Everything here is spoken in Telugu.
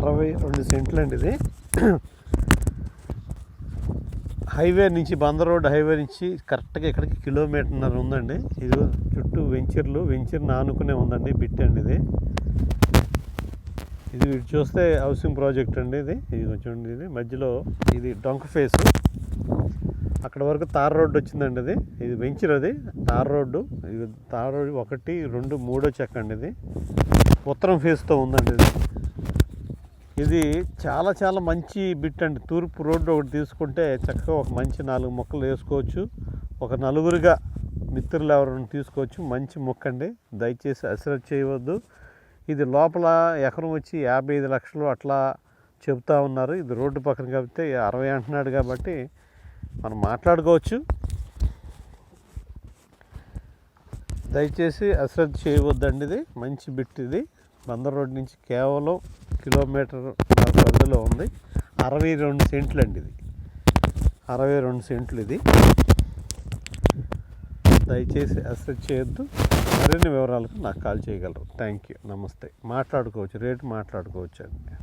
అరవై రెండు సెంట్లు అండి ఇది. హైవే నుంచి బందర్ రోడ్ హైవే నుంచి కరెక్ట్గా ఇక్కడికి కిలోమీటర్న్నర ఉందండి. ఇది చుట్టూ వెంచర్లు వెంచర్ ఆనుకునే ఉందండి బిట్ అండి ఇది. ఇది వీటి చూస్తే హౌసింగ్ ప్రాజెక్ట్ అండి ఇది. ఇది కొంచెం ఇది. మధ్యలో ఇది డొంక ఫేస్. అక్కడ వరకు తార్ రోడ్డు వచ్చిందండి ఇది. ఇది వెంచర్ అది తార్ రోడ్డు. ఇది తార్ రోడ్డు ఒకటి రెండు మూడో చెక్క అండి ఇది. ఉత్తరం ఫేస్తో ఉందండి ఇది. ఇది చాలా చాలా మంచి బిట్ అండి. తూర్పు రోడ్డు ఒకటి తీసుకుంటే చక్కగా ఒక మంచి నాలుగు మొక్కలు వేసుకోవచ్చు. ఒక నలుగురుగా మిత్రులు ఎవరైనా తీసుకోవచ్చు. మంచి మొక్క అండి. దయచేసి అసలు చేయవద్దు. ఇది లోపల ఎకరం వచ్చి యాభై ఐదు లక్షలు అట్లా చెబుతా ఉన్నారు. ఇది రోడ్డు పక్కన కాబట్టి అరవై అంటున్నాడు కాబట్టి మనం మాట్లాడుకోవచ్చు. దయచేసి అశ్రద్ధ చేయవద్దండి ఇది. మంచి బిట్ ఇది. బందర్ రోడ్ నుంచి కేవలం కిలోమీటర్ పరిధిలో ఉంది. అరవై రెండు సెంట్లు అండి ఇది. అరవై రెండు సెంట్లు ఇది. దయచేసి అశ్రద్ధ చేయొద్దు. మరిన్ని వివరాలకు నాకు కాల్ చేయగలరు. థ్యాంక్ యూ నమస్తే. మాట్లాడుకోవచ్చు. రేటు మాట్లాడుకోవచ్చు అండి